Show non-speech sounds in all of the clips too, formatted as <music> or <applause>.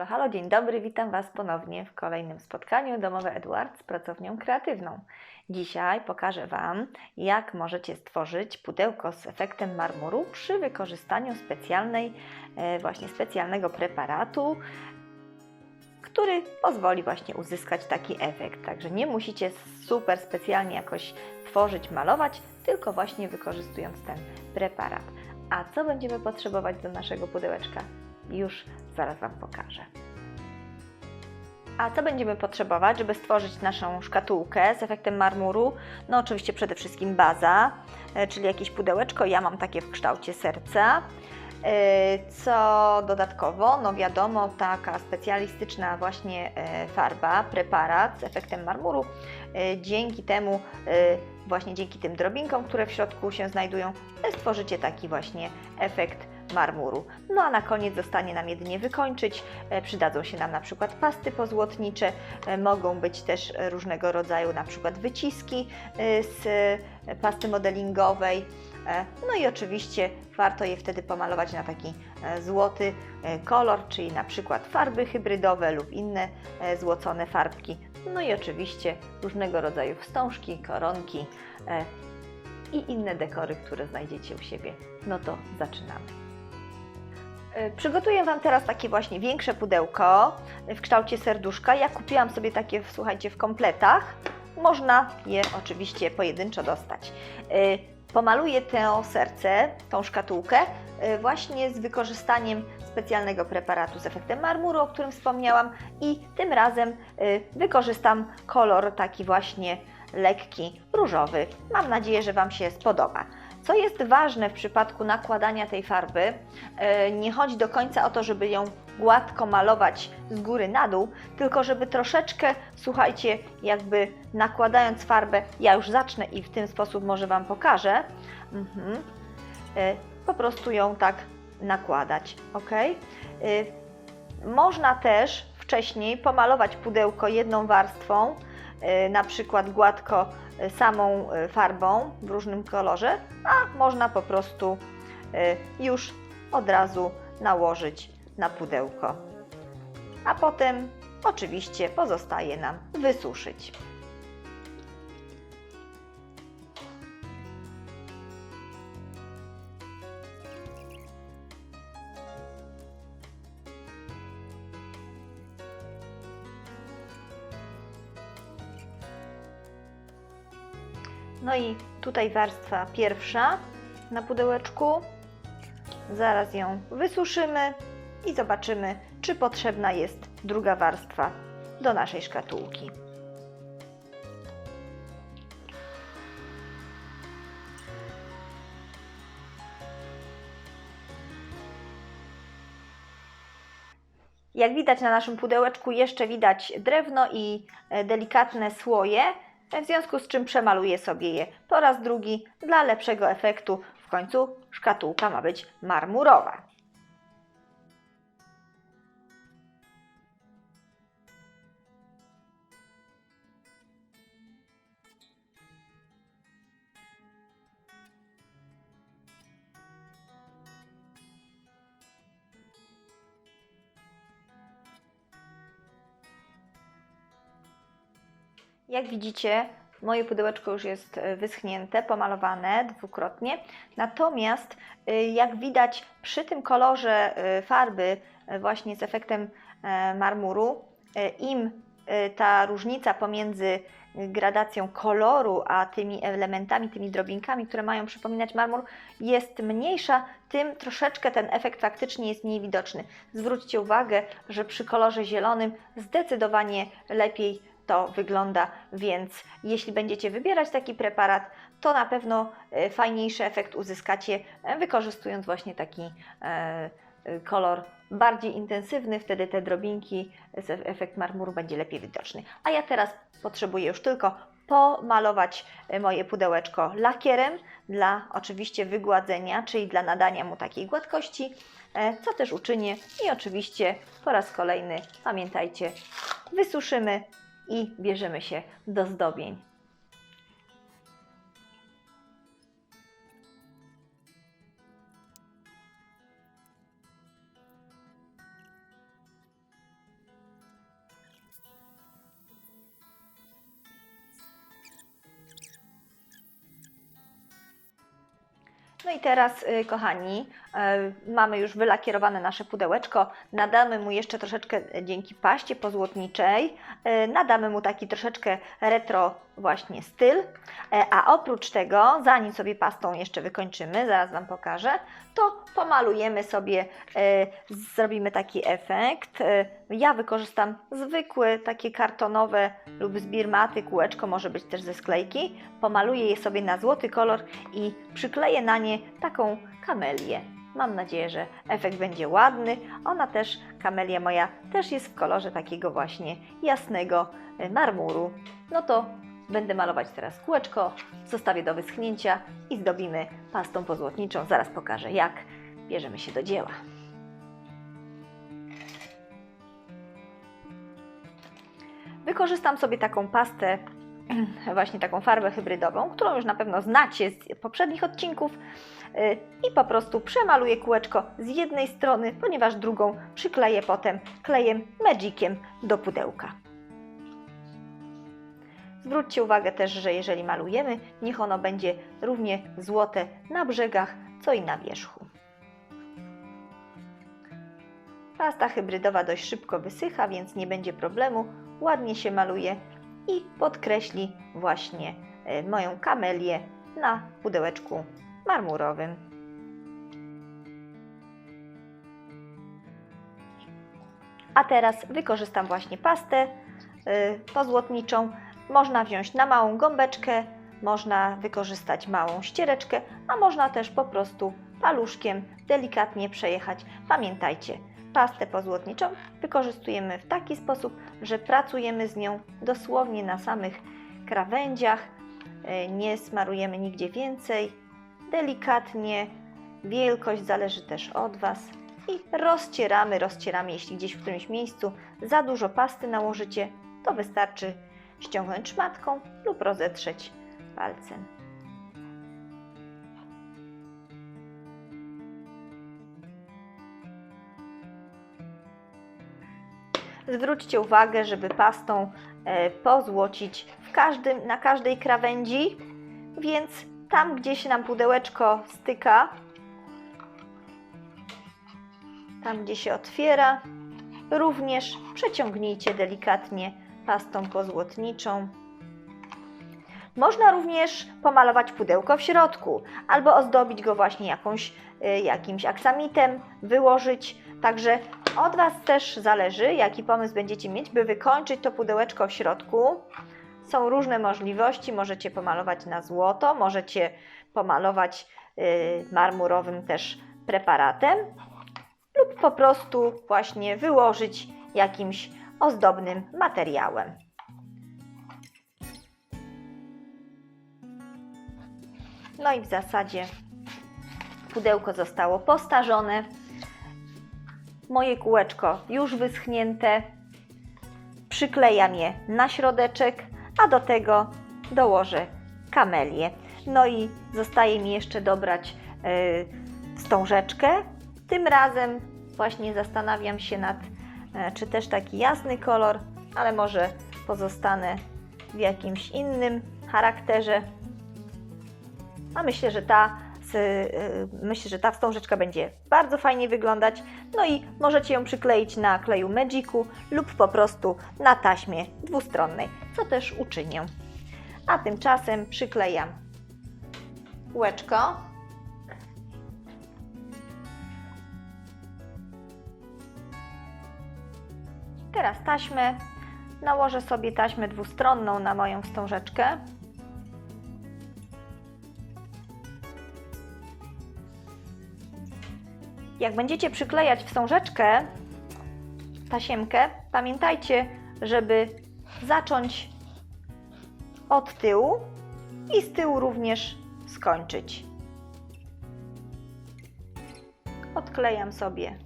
Halo, halo, dzień dobry, witam Was ponownie w kolejnym spotkaniu Domowe Eduard z pracownią kreatywną. Dzisiaj pokażę Wam, jak możecie stworzyć pudełko z efektem marmuru przy wykorzystaniu specjalnej, e, właśnie specjalnego preparatu, który pozwoli właśnie uzyskać taki efekt. Także nie musicie super specjalnie jakoś tworzyć, malować, tylko właśnie wykorzystując ten preparat. A co będziemy potrzebować do naszego pudełeczka? Już zaraz Wam pokażę. A co będziemy potrzebować, żeby stworzyć naszą szkatułkę z efektem marmuru? No oczywiście przede wszystkim baza, e, czyli jakieś pudełeczko. Ja mam takie w kształcie serca. E, Co dodatkowo? No wiadomo, taka specjalistyczna właśnie e, farba, preparat z efektem marmuru. Dzięki temu, właśnie dzięki tym drobinkom, które w środku się znajdują, stworzycie taki właśnie efekt marmuru. No a na koniec zostanie nam jedynie wykończyć. E, Przydadzą się nam na przykład pasty pozłotnicze, e, mogą być też różnego rodzaju na przykład wyciski e, z pasty modelingowej. No i oczywiście warto je wtedy pomalować na taki złoty kolor, czyli na przykład farby hybrydowe lub inne złocone farbki. No i oczywiście różnego rodzaju wstążki, koronki i inne dekory, które znajdziecie u siebie. No to zaczynamy. E, Przygotuję Wam teraz takie właśnie większe pudełko w kształcie serduszka. Ja kupiłam sobie takie, słuchajcie, w kompletach. Można je oczywiście pojedynczo dostać. E, Pomaluję to serce, tą szkatułkę, e, właśnie z wykorzystaniem specjalnego preparatu z efektem marmuru, o którym wspomniałam, i tym razem wykorzystam kolor taki właśnie lekki, różowy. Mam nadzieję, że Wam się spodoba. Co jest ważne w przypadku nakładania tej farby, e, nie chodzi do końca o to, żeby ją gładko malować z góry na dół, tylko żeby troszeczkę, słuchajcie, jakby nakładając farbę, ja już zacznę i w ten sposób może Wam pokażę, mhm. E, po prostu ją tak nakładać, ok? E, Można też wcześniej pomalować pudełko jedną warstwą, na przykład gładko e, samą e, farbą w różnym kolorze, a można po prostu e, już od razu nałożyć na pudełko. A potem oczywiście pozostaje nam wysuszyć. No i tutaj warstwa pierwsza na pudełeczku. Zaraz ją wysuszymy i zobaczymy, czy potrzebna jest druga warstwa do naszej szkatułki. Jak widać na naszym pudełeczku jeszcze widać drewno i e, delikatne słoje, w związku z czym przemaluję sobie je po raz drugi dla lepszego efektu. W końcu szkatułka ma być marmurowa. Jak widzicie, moje pudełeczko już jest e, wyschnięte, pomalowane dwukrotnie. Natomiast e, jak widać przy tym kolorze e, farby właśnie z efektem marmuru, im ta różnica pomiędzy gradacją koloru, a tymi elementami, tymi drobinkami, które mają przypominać marmur, jest mniejsza, tym troszeczkę ten efekt faktycznie jest mniej widoczny. Zwróćcie uwagę, że przy kolorze zielonym zdecydowanie lepiej to wygląda, więc jeśli będziecie wybierać taki preparat, to na pewno e, fajniejszy efekt uzyskacie, e, wykorzystując właśnie taki e, kolor bardziej intensywny, wtedy te drobinki, efekt marmuru będzie lepiej widoczny. A ja teraz potrzebuję już tylko pomalować moje pudełeczko lakierem dla oczywiście wygładzenia, czyli dla nadania mu takiej gładkości, co też uczynię i oczywiście po raz kolejny pamiętajcie, wysuszymy i bierzemy się do zdobień. I teraz, y, kochani, y, mamy już wylakierowane nasze pudełeczko. Nadamy mu jeszcze troszeczkę y, dzięki paście pozłotniczej. Nadamy mu taki troszeczkę retro właśnie styl. E, A oprócz tego, zanim sobie pastą jeszcze wykończymy, zaraz Wam pokażę, to pomalujemy sobie, zrobimy taki efekt. Ja wykorzystam zwykłe, takie kartonowe lub z birmaty kółeczko, może być też ze sklejki. Pomaluję je sobie na złoty kolor i przykleję na nie taką kamelię. Mam nadzieję, że efekt będzie ładny. Ona też, kamelia moja, też jest w kolorze takiego właśnie jasnego e, marmuru. No to będę malować teraz kółeczko, zostawię do wyschnięcia i zdobimy pastą pozłotniczą. Zaraz pokażę jak. Bierzemy się do dzieła. Wykorzystam sobie taką pastę, <clears throat> właśnie taką farbę hybrydową, którą już na pewno znacie z poprzednich odcinków y, i po prostu przemaluję kółeczko z jednej strony, ponieważ drugą przykleję potem klejem Magiciem do pudełka. Zwróćcie uwagę też, że jeżeli malujemy, niech ono będzie równie złote na brzegach, co i na wierzchu. Pasta hybrydowa dość szybko wysycha, więc nie będzie problemu. Ładnie się maluje i podkreśli właśnie e, moją kamelię na pudełeczku marmurowym. A teraz wykorzystam właśnie pastę y, pozłotniczą. Można wziąć na małą gąbeczkę, można wykorzystać małą ściereczkę, a można też po prostu paluszkiem delikatnie przejechać. Pamiętajcie, pastę pozłotniczą wykorzystujemy w taki sposób, że pracujemy z nią dosłownie na samych krawędziach, y, nie smarujemy nigdzie więcej. Delikatnie, wielkość zależy też od Was i rozcieramy, rozcieramy, jeśli gdzieś w którymś miejscu za dużo pasty nałożycie, to wystarczy ściągnąć szmatką lub rozetrzeć palcem. Zwróćcie uwagę, żeby pastą e, pozłocić w każdym, na każdej krawędzi, więc tam, gdzie się nam pudełeczko styka, tam gdzie się otwiera, również przeciągnijcie delikatnie pastą pozłotniczą. Można również pomalować pudełko w środku, albo ozdobić go właśnie jakąś, y, jakimś aksamitem, wyłożyć. Także od Was też zależy, jaki pomysł będziecie mieć, by wykończyć to pudełeczko w środku. Są różne możliwości, możecie pomalować na złoto, możecie pomalować y, marmurowym też preparatem, lub po prostu właśnie wyłożyć jakimś ozdobnym materiałem. No i w zasadzie pudełko zostało postarzone. Moje kółeczko już wyschnięte. Przyklejam je na środeczek, a do tego dołożę kamelię. No i zostaje mi jeszcze dobrać yy, wstążeczkę. Tym razem właśnie zastanawiam się nad, e, czy też taki jasny kolor, ale może pozostanę w jakimś innym charakterze. A myślę, że ta, myślę, że ta wstążeczka będzie bardzo fajnie wyglądać. No i możecie ją przykleić na kleju Magicu lub po prostu na taśmie dwustronnej, co też uczynię. A tymczasem przyklejam kółeczko. Teraz taśmę. Nałożę sobie taśmę dwustronną na moją wstążeczkę. Jak będziecie przyklejać wstążeczkę, tasiemkę, pamiętajcie, żeby zacząć od tyłu i z tyłu również skończyć. Odklejam sobie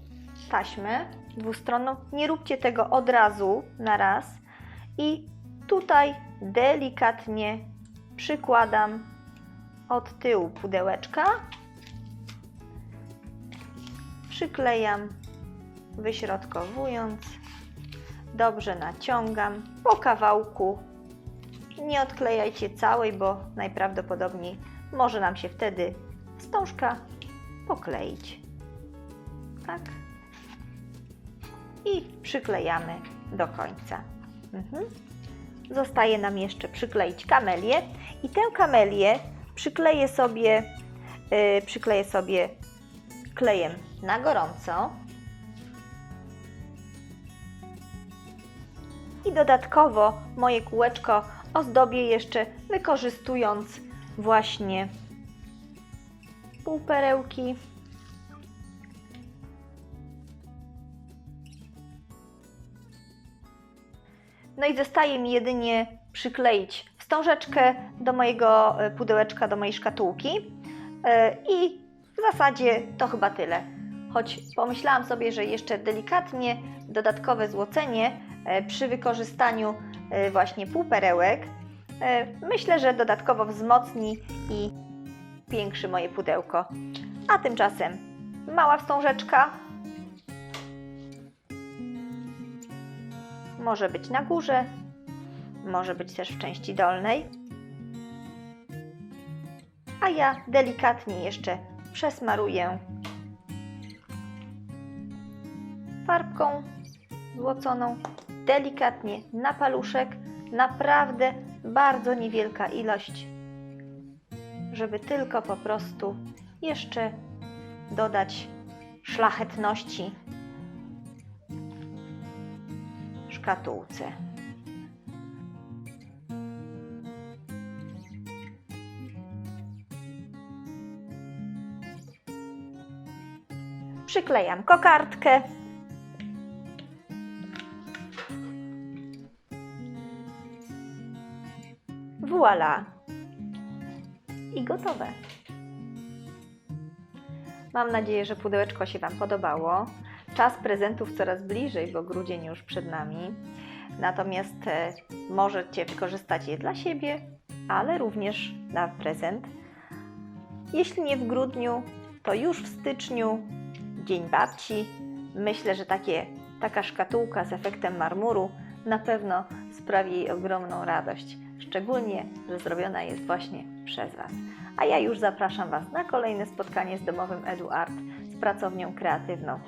taśmę dwustronną. Nie róbcie tego od razu na raz i tutaj delikatnie przykładam od tyłu pudełeczka przyklejam, wyśrodkowując, dobrze naciągam po kawałku. Nie odklejajcie całej, bo najprawdopodobniej może nam się wtedy wstążka pokleić. Tak. I przyklejamy do końca. Mhm. Zostaje nam jeszcze przykleić kamelię i tę kamelię przykleję sobie, yy, przykleję sobie klejem na gorąco. I dodatkowo moje kółeczko ozdobię jeszcze wykorzystując właśnie półperełki. No i zostaje mi jedynie przykleić wstążeczkę do mojego e, pudełeczka, do mojej szkatułki. E, I w zasadzie to chyba tyle. Choć pomyślałam sobie, że jeszcze delikatnie dodatkowe złocenie e, przy wykorzystaniu e, właśnie półperełek e, myślę, że dodatkowo wzmocni i piększy moje pudełko. A tymczasem mała wstążeczka może być na górze, może być też w części dolnej. A ja delikatnie jeszcze przesmaruję złoconą, delikatnie na paluszek, naprawdę bardzo niewielka ilość, żeby tylko po prostu jeszcze dodać szlachetności szkatułce. Przyklejam kokardkę. Voila! I gotowe. Mam nadzieję, że pudełeczko się Wam podobało. Czas prezentów coraz bliżej, bo grudzień już przed nami. Natomiast e, możecie wykorzystać je dla siebie, ale również na prezent. Jeśli nie w grudniu, to już w styczniu, Dzień Babci. Myślę, że takie, taka szkatułka z efektem marmuru na pewno sprawi jej ogromną radość. Szczególnie, że zrobiona jest właśnie przez Was. A ja już zapraszam Was na kolejne spotkanie z domowym EduArt z pracownią kreatywną